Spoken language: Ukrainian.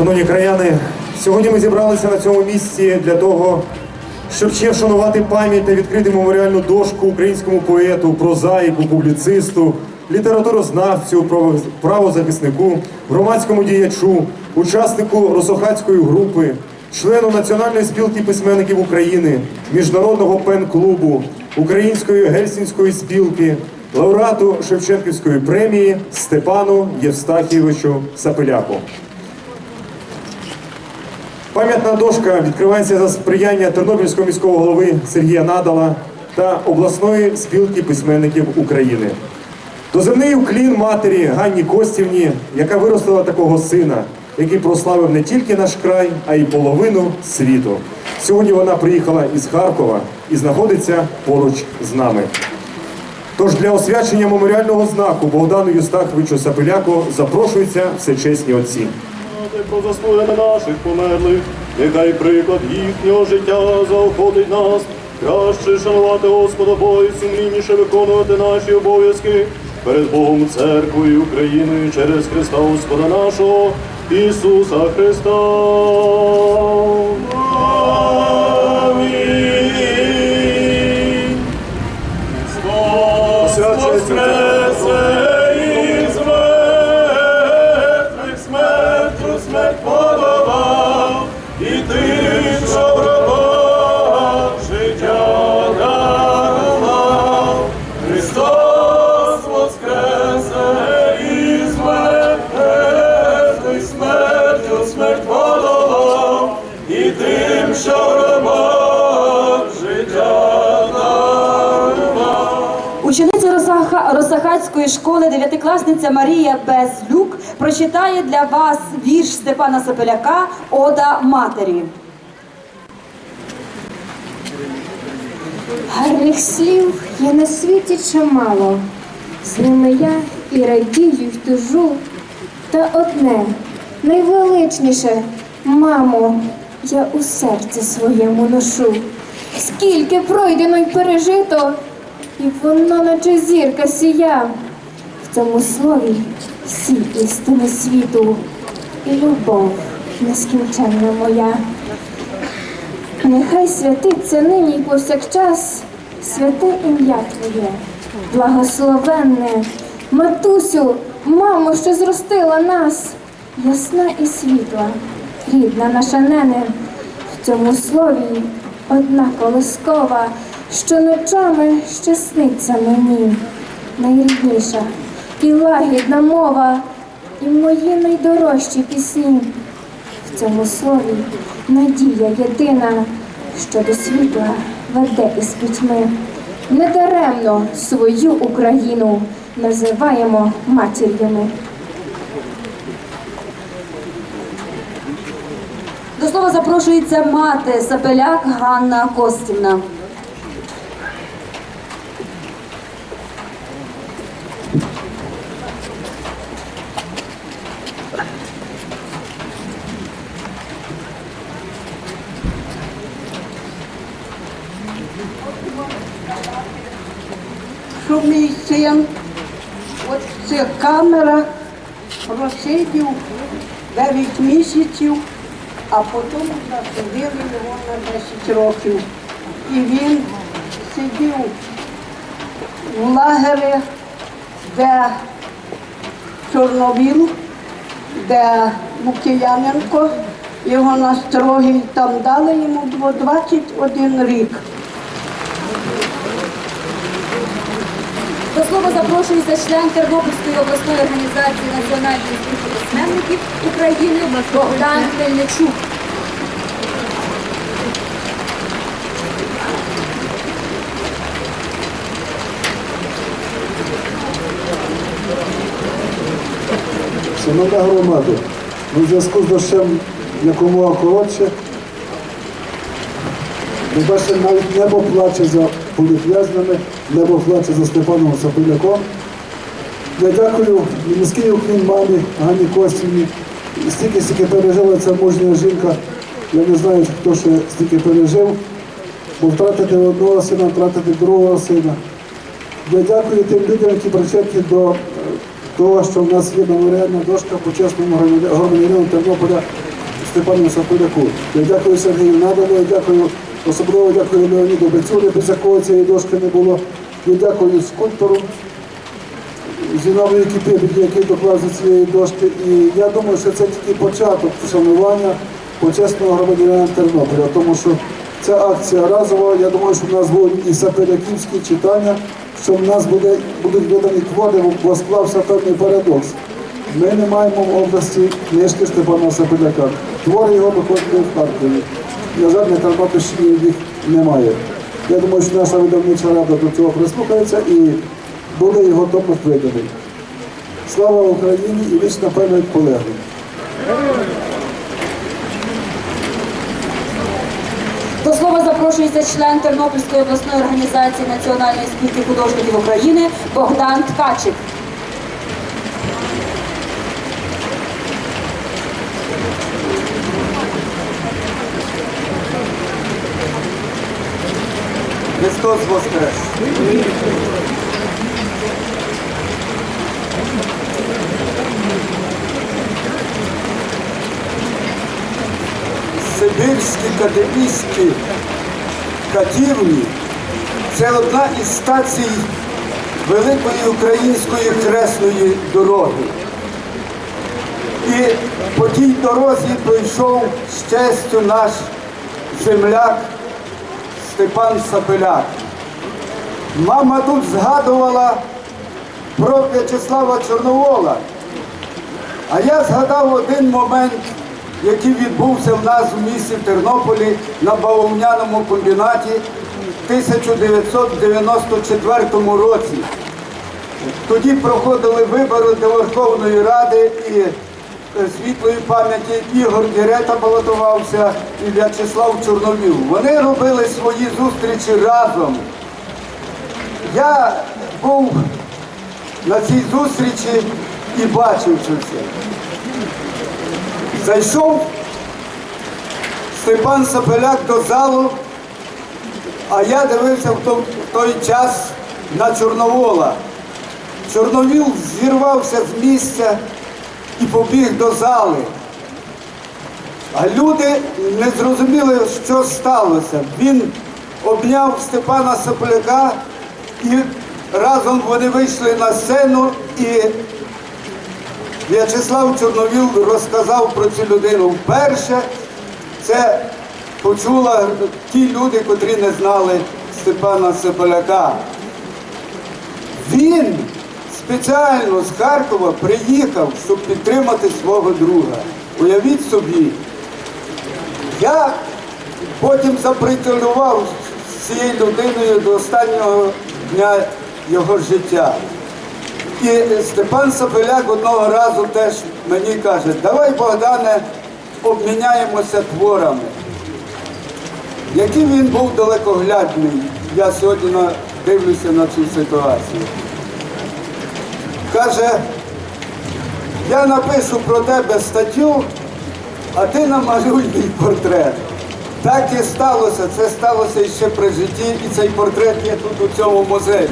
Шановні краяни, сьогодні ми зібралися на цьому місці для того, щоб ще вшанувати пам'ять та відкрити меморіальну дошку українському поету, прозаїку, публіцисту, літературознавцю, право- правозахиснику, громадському діячу, учаснику Росохацької групи, члену Національної спілки письменників України, Міжнародного пен-клубу, Української гельсінської спілки, лауреату Шевченківської премії Степану Євстахійовичу Сапеляку. Пам'ятна дошка відкривається за сприяння Тернопільського міського голови Сергія Надала та обласної спілки письменників України. Доземний уклін матері Ганні Костівні, яка виростила такого сина, який прославив не тільки наш край, а й половину світу. Сьогодні вона приїхала із Харкова і знаходиться поруч з нами. Тож для освячення меморіального знаку Богдану Юстаховичу Сапеляку запрошуються всечесні отці. Ти про заслуги наших померлих, нехай приклад їхнього життя заохотить нас, краще шанувати Господа Бога і сумлінніше виконувати наші обов'язки перед Богом, церквою, Україною через Христа Господа нашого Ісуса Христа. Амінь. Росахацької школи, дев'ятикласниця Марія Безлюк прочитає для вас вірш Степана Сапеляка Ода матері. Гарних слів є на світі чимало, з ними я і радію, й тужу. Та одне найвеличніше, мамо, я у серці своєму ношу. Скільки пройдено й пережито, і воно, наче зірка сія. В цьому слові всі істини світу, і любов нескінченна моя. Нехай святиться нині повсякчас святе ім'я Твоє, благословенне, матусю, мамо, що зростила нас, ясна і світла, рідна наша нене, в цьому слові одна колискова, що ночами ще сниться мені, найрідніша і лагідна мова, і мої найдорожчі пісні. В цьому слові надія єдина, що до світла веде із пітьми. Недаремно свою Україну називаємо матір'ями. До слова запрошується мати Сапеляк Ганна Костівна. Що мій син от цих камерах просидів 9 місяців, а потім засудили його на 10 років. І він сидів в лагері, де Чорновіл, де Лукіяненко, його на строгий там дали йому 21 рік. До слова запрошується член Тернопільської обласної організації Національної спілки письменників України Богдан Мельничук. Шановна громада, у зв'язку з дощем якомога коротше, ми бачите, навіть небо плаче за політв'язнями, небо плаче за Степаном Сапиляком. Я дякую і міський уклін мамі Ганні Костівні. Стільки стільки пережила ця мужня жінка. Я не знаю, хто ще стільки пережив, бо втратити одного сина, втратити другого сина. Я дякую тим людям, які причетні до е, того, що в нас є меморіальна дошка почесному громадянину Тернополя Степану Саполяку. Я дякую Сергію Надалу, я дякую, особливо дякую Леоніду Бецюлі, без якого цієї дошки не було. Я дякую скульптору Зінової Кипибіді, який доклав до цієї дошки. І я думаю, що це тільки початок вшанування почесного громадянина Тернополя, тому що ця акція разова. Я думаю, що в нас будуть і сапеляківські читання, що в нас буде, будуть видані твори, бо склався певний парадокс. Ми не маємо в області книжки Степана Сапеляка. Твори його виходили в Харкові. На жаль, на Тернопільщині їх немає. Я думаю, що наша видавнича рада до цього прислухається і буде його топот виданий. Слава Україні і вічна пам'ять полеглих. До слова запрошується член Тернопільської обласної організації Національної спілки художників України Богдан Ткачик. Христос Воскрес! Сибірські кадебійські катівні це одна із стацій Великої української хресної дороги. І по тій дорозі пройшов честю наш земляк Степан Сапеляк. Мама тут згадувала про В'ячеслава Чорновола. А я згадав один момент, який відбувся в нас в місті Тернополі на бавовняному комбінаті в 1994 році. Тоді проходили вибори до Верховної Ради і світлої пам'яті Ігор Дірета балотувався і В'ячеслав Чорновіл. Вони робили свої зустрічі разом. Я був на цій зустрічі і бачив це. Зайшов Степан Сапеляк до залу, а я дивився в той час на Чорновола. Чорновіл зірвався з місця і побіг до зали. А люди не зрозуміли, що сталося. Він обняв Степана Сапляка і разом вони вийшли на сцену і В'ячеслав Чорновіл розказав про цю людину. Вперше це почула ті люди, котрі не знали Степана Саполяка. Він спеціально з Харкова приїхав, щоб підтримати свого друга. Уявіть собі, я потім запритулював з цією людиною до останнього дня його життя. І Степан Сапеляк одного разу теж мені каже, давай, Богдане, обміняємося творами. Який він був далекоглядний, я сьогодні дивлюся на цю ситуацію. Каже, я напишу про тебе статтю, а ти намалюй мій портрет. Так і сталося, це сталося ще при житті, і цей портрет є тут у цьому музеї.